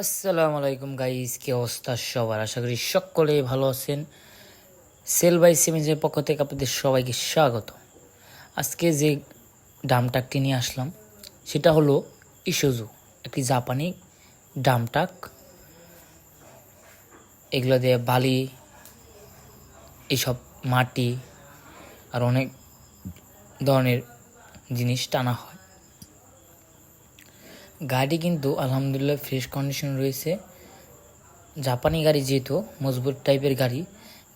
আসসালামু আলাইকুম গাইস কি অবস্থা সবার? আশা করি সকলেই ভালো আছেন। সেল বাই সিমেন্সের পক্ষ থেকে আপনাদের সবাইকে স্বাগত। আজকে যে ডামটাকটি নিয়ে আসলাম, সেটা হলো ইসুজু একটি জাপানি ডামটাক এগুলো দিয়ে বালি এইসব মাটি আর অনেক ধরনের জিনিস টানা হয়। গাড়ি কিন্তু আলহামদুলিল্লাহ ফ্রেশ কন্ডিশন রয়েছে। জাপানি গাড়ি যেহেতু, মজবুত টাইপের গাড়ি,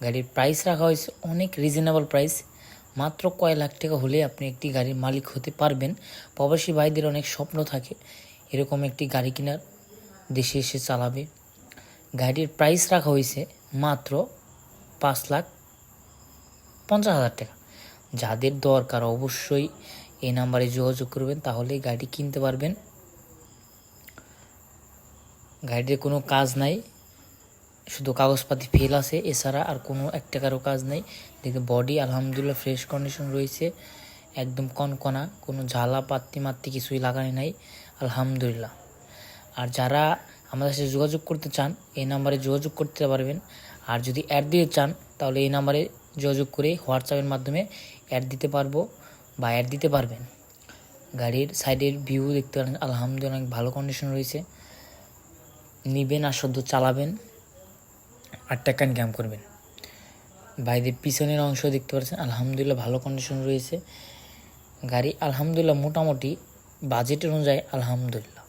গাড়ির প্রাইস রাখা হয়েছে অনেক রিজনেবল প্রাইস মাত্র কয় লাখ টাকা হলে আপনি একটি গাড়ির মালিক হতে পারবেন। প্রবাসী ভাইদের অনেক স্বপ্ন থাকে এরকম একটি গাড়ি কেনার, দেশে এসে চালাবে। গাড়ির প্রাইস রাখা হয়েছে মাত্র পাঁচ লাখ পঞ্চাশ হাজার টাকা। যাদের দরকার অবশ্যই এই নাম্বারে যোগাযোগ করবেন তাহলে গাড়ি কিনতে পারবেন। গাড়িতে কোনো কাজ নাই, শুধু কাগজপাতি ফেল আছে, এছাড়া আর কোনো এক টাকারও কাজ নেই। দেখে বডি আলহামদুলিল্লাহ ফ্রেশ কন্ডিশন রয়েছে, একদম কনকনা, কোনো ঝালা, পাত্তি মাত্তি কিছুই লাগানো নাই, আলহামদুলিল্লাহ। আর যারা আমাদের সাথে যোগাযোগ করতে চান, এই নাম্বারে যোগাযোগ করতে পারবেন। আর যদি অ্যাড দিতে চান, তাহলে এই নাম্বারে যোগাযোগ করে হোয়াটসঅ্যাপের মাধ্যমে অ্যাড দিতে পারব বা অ্যাড দিতে পারবেন। গাড়ির সাইডের ভিউ দেখতে পারেন, আলহামদুলিল্লাহ অনেক ভালো কন্ডিশন রয়েছে। নিবেন আর শুদ্ধ চালাবেন আর টাকা ইনকাম করবেন। বাইরে পিছনের অংশ দেখতে পাচ্ছেন, আলহামদুলিল্লাহ ভালো কন্ডিশন রয়েছে। গাড়ি আলহামদুলিল্লাহ মোটামুটি বাজেট অনুযায়ী আলহামদুলিল্লাহ।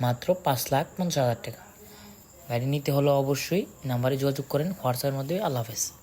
মাত্র পাঁচ লাখ পঞ্চাশ হাজার টাকা। গাড়ি নিতে হলে অবশ্যই নাম্বারে যোগাযোগ করেন, হোয়াটসঅ্যাপের মাধ্যমে। আল্লাহ হাফেজ।